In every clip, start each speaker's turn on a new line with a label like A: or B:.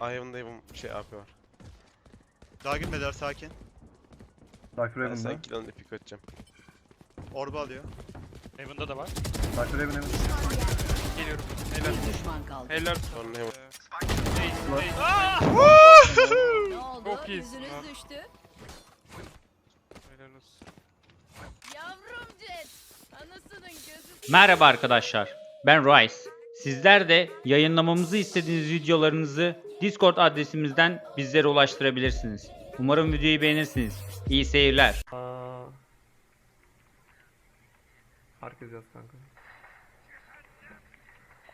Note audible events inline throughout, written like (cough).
A: Ivan'da Ivan şey AP var.
B: Daha gitmediler sakin.
C: Cypher
A: Ben kill alıp pick atacağım.
B: Orba alıyor.
D: Heaven'da da var.
C: Cypher Heaven Heaven.
D: Geliyorum. Helal.
E: Bir düşman kaldı.
D: Helal.
A: Sonra hemen
D: Değil, değil.
E: Ne oldu?
D: Çok iyisin
E: Yüzünüz
D: ha.
E: düştü.
D: Helal olsun.
E: Yavrum Jet. Anasının gözü.
F: Merhaba arkadaşlar. Ben Rice. Sizler de yayınlamamızı istediğiniz videolarınızı Discord adresimizden bizlere ulaştırabilirsiniz. Umarım videoyu beğenirsiniz. İyi seyirler.
D: Aa. Herkes yaz kanka.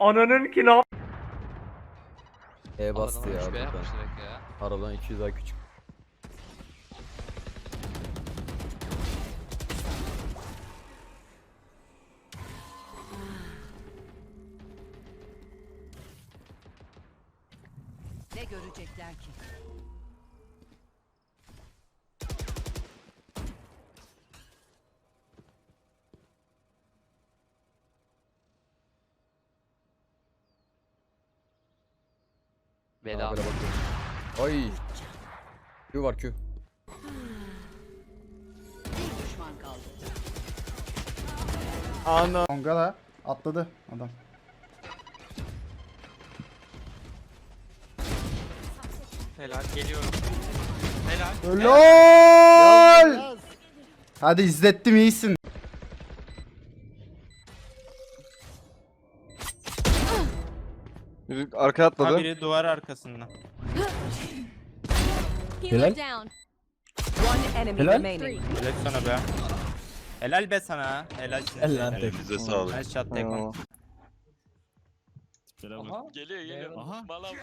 D: Ananın ki ne
G: E bastı ya. Aradan 200 daha küçük.
E: Ne görecekler ki?
H: Veda.
G: Aa, böyle bakıyorum. Ay. Q var Q.
E: Bir düşman kaldı.
C: Longa da atladı adam.
D: Helal geliyorum. Helal.
C: LOL! Hadi izlettim iyisin.
A: Biri arkaya atladı.
D: Ha biri duvar arkasında.
C: Helal.
E: down.
I: One enemy
C: Helal.
I: remaining.
D: Helal sana be. Helal be sana. Helal Helal.
A: Bize sağlık.
D: Nice shot take one.
H: Geliyor geliyor. Aha. Bala. (laughs)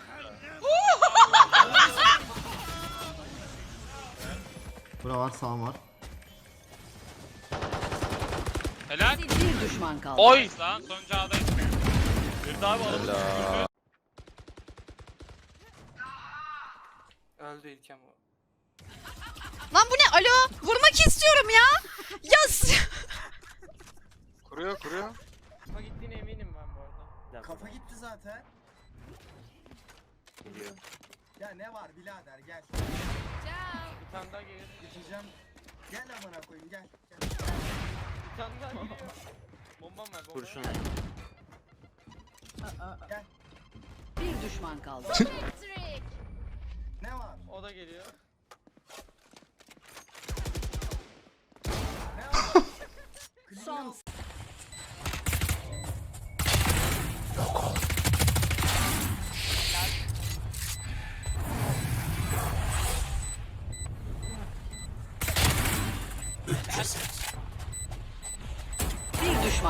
C: Bura var sağ var.
H: Helal.
E: Bir düşman kaldı.
H: Oy lan sonuncu ağdayım. Bir daha mı
A: Helal.
D: Öldü İlkem o.
J: Lan bu ne? Alo? Vurmak istiyorum ya. Yas.
A: Kuruyor kuruyor.
D: Kafa gittiğine eminim arada.
K: Kafa gitti zaten. Ya ne var birader gel.
D: Bir tane daha geliyor.
K: Geçeceğim. Gel amına koyayım gel. gel.
D: Bir tane daha geliyor. Bombam var bomba.
A: Kurşun.
E: Bir düşman kaldı.
K: Ne var?
D: O da geliyor.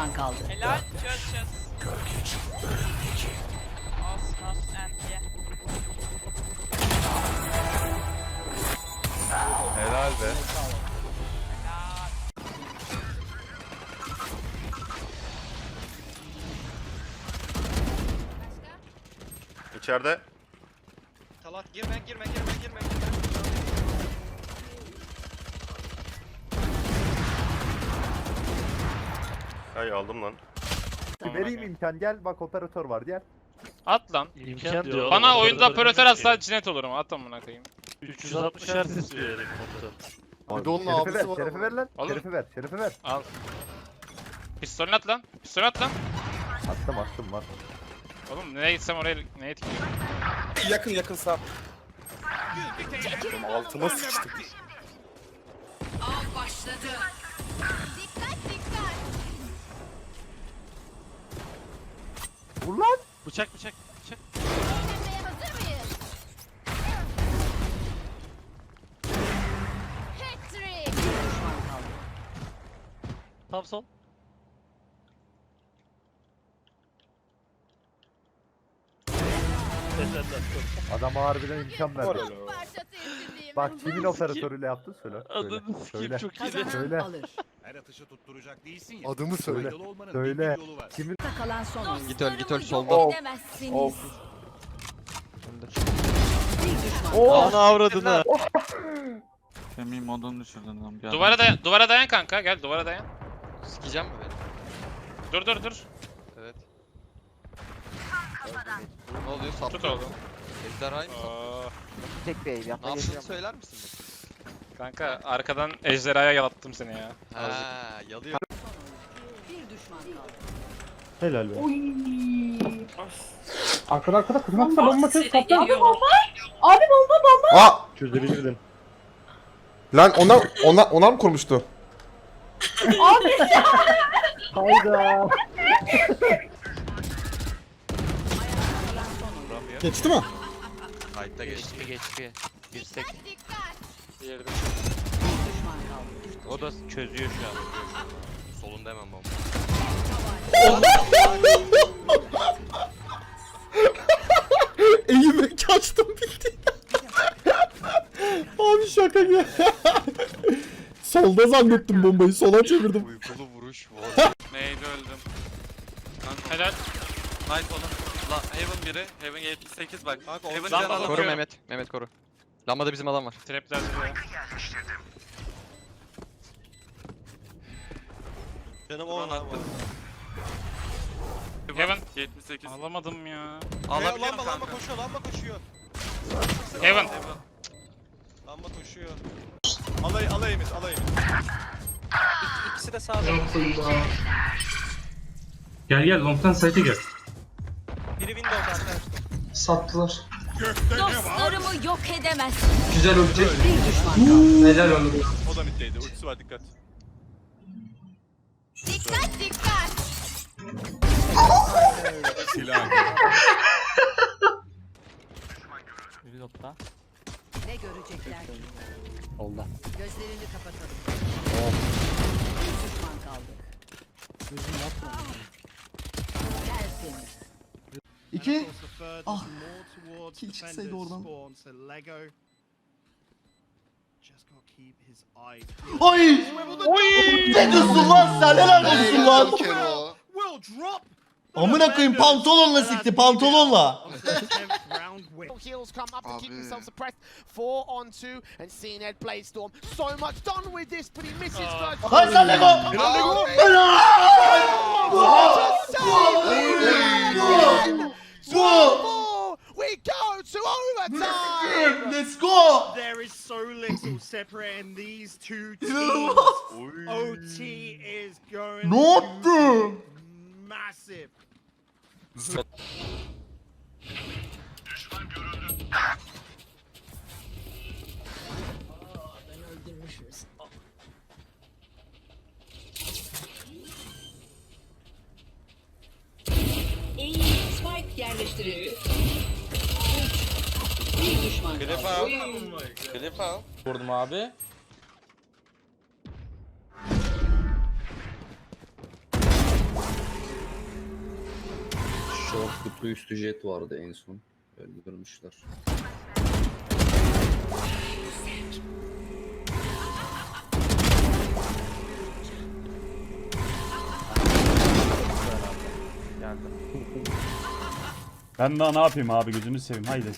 E: Düşman kaldı.
H: Helal. Çöz çöz. As as and ye.
A: Helal be. İçeride.
D: Talat girme girme girme girme girme.
A: Ay aldım lan.
C: Vereyim imkan gel bak operatör var gel.
H: At lan.
D: İmkan diyor.
H: Bana oyunda operatör atsa cinet olurum. At amına koyayım.
D: 360 Hz istiyor herif komutan.
C: Bir de onun şerifi ver, şerifi ver lan.
H: Oğlum.
C: Şerifi ver, şerifi ver.
H: Al. Pistolünü at lan. Pistolünü at lan.
C: Attım attım var.
H: Oğlum nereye gitsem oraya neye tıkıyorum.
A: Yakın yakın sağ. Altıma sıçtık.
E: Av başladı.
C: Vur
D: Bıçak bıçak bıçak. Tam sol.
C: Adam harbiden imkan verdi. Bak kimin operatörüyle yaptın söyle. Söyle. Söyle.
E: Kazanan
C: Söyle.
E: alır.
L: Her atışı tutturacak değilsin ya.
C: Adımı söyle.
L: Faydalı olmanın
C: Söyle.
L: bin bir yolu var.
C: Kimin
E: Kalan son oyun.
H: Git öl git öl solda.
A: Of.
E: Edemezsiniz. Düşman
C: Oh!
A: Ana avradını.
D: Semih modunu düşürdün lan. bir
H: Duvara dayan, duvara dayan kanka. Gel duvara dayan. Sikeceğim mi beni? Dur dur dur. Evet. Ne oluyor? Tut oğlum.
I: Ejderhayı mı sattın?
M: Tek bir ev
I: Ne
M: yapma
I: yaptığını söyler misin?
H: Kanka arkadan ejderhaya yalattım seni ya.
I: Ha, yalıyor.
E: Bir düşman kaldı.
C: Helal be.
M: Arkada arkada kızmakta bomba ses
N: Aa
C: Çözebilirdin.
N: lan onlar onlar onlar mı kurmuştu? (laughs)
C: Hayda.
N: Geçti mi?
I: Kayıtta geçti.
F: geçti. Yüksek.
H: Diğeri de.
F: O da çözüyor şu an.
I: Solunda hemen bomba.
N: Eğimi kaçtım bildi. (laughs) Abi şaka gibi. Solda zannettim bombayı sola çevirdim.
I: Uykulu vuruş.
H: Neydi öldüm. Helal. Nice oğlum. La Heaven biri. Heaven 78 bak.
B: Kanka
H: Heaven can alamıyor.
I: Koru Mehmet. Mehmet koru. Lambada bizim adam var.
H: Trapler duruyor.
B: Canım o ona.
H: Heaven 78. Alamadım ya.
B: Alabilirim lamba, lamba koşuyor, lamba koşuyor.
H: Heaven.
B: Lamba koşuyor. Alay, alayımız, alayımız. İkisi de sağda.
L: Gel gel longtan site'e gel.
B: Biri windows arkadaşlar.
L: Sattılar.
K: Dostlarımı yok edemez.
L: Güzel ölecek.
E: Bir düşman kaldı.
L: Helal oldu.
B: O da middeydi. Ultisi var dikkat.
K: Dikkat dikkat.
D: Biri topta.
E: Ne görecekler ki?
G: Oldu.
E: Gözlerini kapatalım. Bir düşman kaldı. Tertemiz.
N: İki.
B: Ah.
N: Kill çıksaydı oradan. Oy! Ne diyorsun lan sen? Helal olsun lan. Amına koyayım pantolonla sikti pantolonla.
M: Heels come up and keep himself suppressed. Four on two, and CNED plays Storm. So much done with this, but he misses first.
N: Lan sen Lego!
M: Two more! We go to overtime!
N: Let's go!
B: There is so little separating these two (laughs) teams. OT is going
N: Ne yaptı?
B: massive.
E: Spike yerleştirildi. Bir düşman kaldı.
D: Vurdum abi.
G: Short kutu üstü jet vardı en son. Öldürmüşler.
D: Geldim.
C: Ben daha ne yapayım abi gözünü seveyim haydi.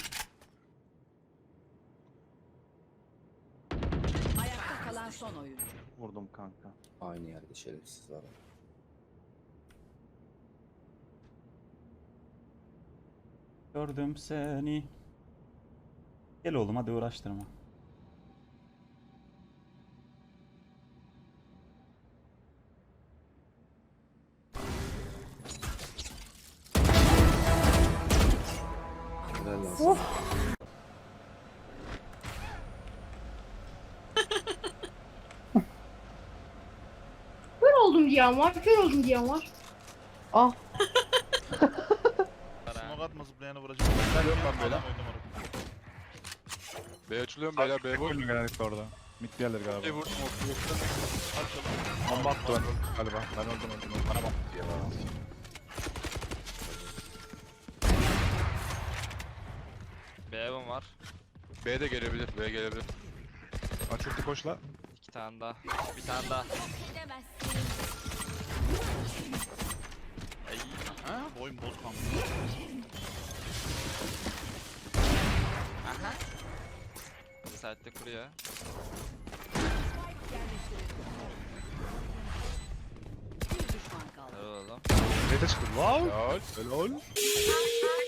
E: Ayakta kalan son oyuncu.
C: Vurdum kanka.
G: Aynı yerde şerefsiz var.
C: Gördüm seni. Gel oğlum hadi uğraştırma.
G: Olsun.
K: Kör oldum diyen var. Kör oldum diyen var. (laughs)
B: Smoke atma zıplayanı vuracağım. Ben yok ben böyle.
H: B açılıyorum beyler B
L: Oyun genellikle orada. Mid gelir galiba.
H: vurdum
L: Bomba attı ben galiba. Ben öldüm öldüm. Bana bak diye bana.
I: B evim var.
H: B de gelebilir B gelebilir.
L: Aç ulti koşla.
I: İki tane daha. Bir tane daha. Ay.
B: Ha? Boyun bozmam.
I: Aha. Bu saatte kuruyor.
E: Bir
I: oğlum.
L: Ne de çıktı? Wow. Helal. Helal.